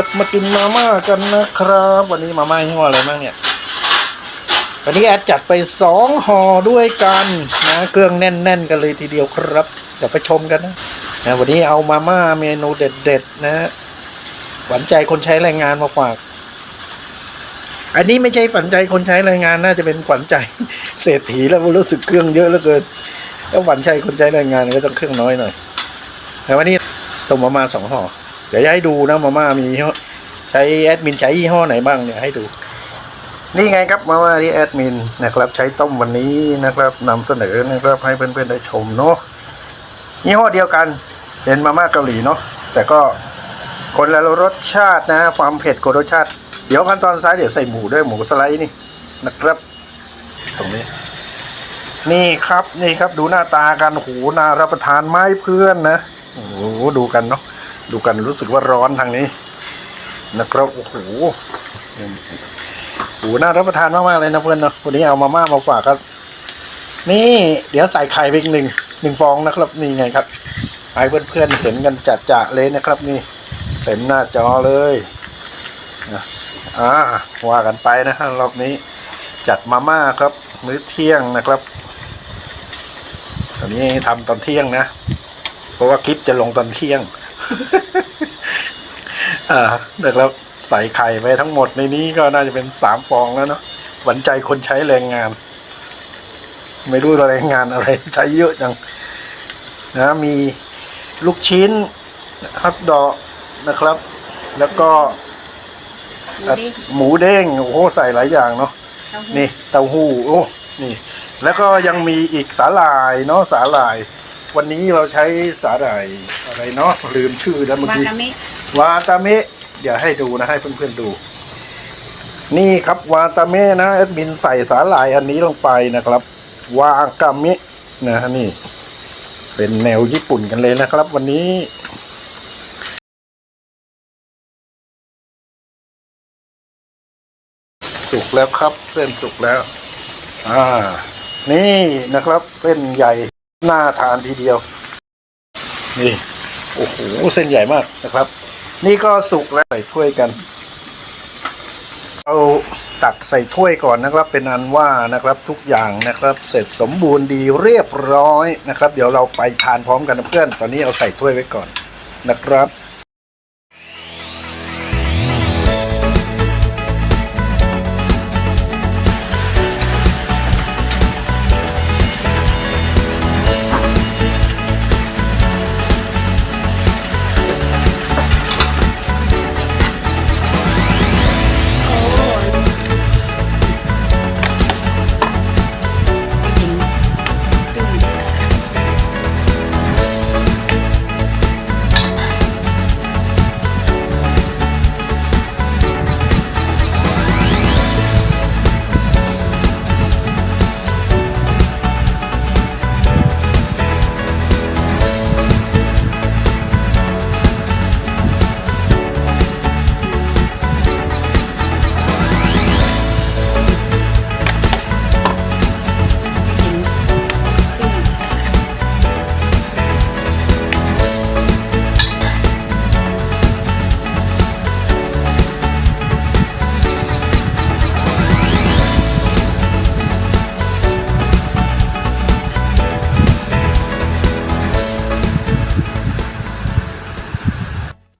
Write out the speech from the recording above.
จะมากินมาม่ากันนะครับ วันนี้มาม่ายี่ห้ออะไรบ้างเนี่ย วันนี้แอดจัดไปสองห่อด้วยกันนะ เครื่องแน่น ๆ กันเลยทีเดียวครับเดี๋ยวไปชมกันนะนะวันนี้เอามาม่าเมนูเด็ด ๆ นะฮะหวานใจคนใช้แรงงานมาฝาก อันนี้ไม่ใช่ฝันใจคนใช้แรงงานน่าจะเป็นขวัญใจเศรษฐีแล้วรู้สึกเครื่องเยอะเหลือเกินแล้วหวานใจคนใช้แรงงานก็ต้องเครื่องน้อยหน่อยแต่วันนี้ต้มมาม่าสองห่อ เดี๋ยวให้ดูนะมาม่ามีใช้แอดมินใช้ยี่ห้อไหนบ้างเนี่ยให้ดู นี่ไงครับมาม่าที่แอดมินนะครับใช้ต้มวันนี้นะครับนำเสนอนะครับให้เพื่อนๆได้ชมเนาะยี่ห้อเดียวกันเป็นมาม่าเกาหลีเนาะแต่ก็คนละรสชาตินะความเผ็ดกับรสชาติ เดี๋ยวขั้นตอนซ้ายเดี๋ยวใส่หมูด้วยหมูสไลด์นี่นะครับ ตรงนี้ นี่ครับนี่ครับดูหน้าตากันโอ้โหน่ารับประทานไหมเพื่อนนะโอ้โหดูกันเนาะ ดูกันรู้สึกว่าร้อนทางนี้ นะครับโอ้โหโอ้โหน่ารับประทานมากๆเลยนะเพื่อนเนาะวันนี้เอามาม่ามาฝากครับ นี่ เดี๋ยวใส่ไข่ไปอีกหนึ่งหนึ่งฟองนะครับนี่ไงครับให้เพื่อนๆเห็นกันจัดจ่ะเลยนะครับ นี่เต็มหน้าจอเลยนะอ่าว่ากันไปนะฮะรอบนี้ จัดมาม่าครับ มื้อเที่ยงนะครับตอนนี้ทำตอนเที่ยงนะ เพราะว่าคลิปจะลงตอนเที่ยง อ่านะครับใส่ไข่ไปทั้งหมดในนี้ก็น่าจะเป็นสามฟองแล้วเนาะหวั่นใจคนใช้แรงงาน ไม่รู้แรงงานอะไร ใช้เยอะจังนะมีลูกชิ้นฮัทดอกนะครับ แล้วก็หมูดิหมูเด้งโอ้โหใส่หลายอย่างเนาะเต้าหู้นี่เต้าหู้โอ้นี่ แล้วก็ยังมีอีกสาหร่ายเนาะสาหร่าย วันนี้เราใช้สาหร่ายอะไรเนาะลืมชื่อแล้วเมื่อวากี้กามิวาตาเมะเดี๋ยวให้ดูนะให้เพื่อนๆดู นี่ครับวาตาเมะนะแอดมินใส่สาหร่ายอันนี้ลงไปนะครับ วากาเมะนะฮะนี่ เป็นแนวญี่ปุ่นกันเลยนะครับ วันนี้ สุกแล้วครับ เส้นสุกแล้ว อ่า นี่นะครับ เส้นใหญ่ น่าทานทีเดียว นี่ โอ้โห เส้นใหญ่มากนะครับ นี่ก็สุกแล้วใส่ถ้วยกัน เอาตักใส่ถ้วยก่อนนะครับ เป็นอันว่านะครับทุกอย่างนะครับ เสร็จสมบูรณ์ดีเรียบร้อยนะครับ เดี๋ยวเราไปทานพร้อมกันนะเพื่อน ตอนนี้เอาใส่ถ้วยไว้ก่อนนะครับ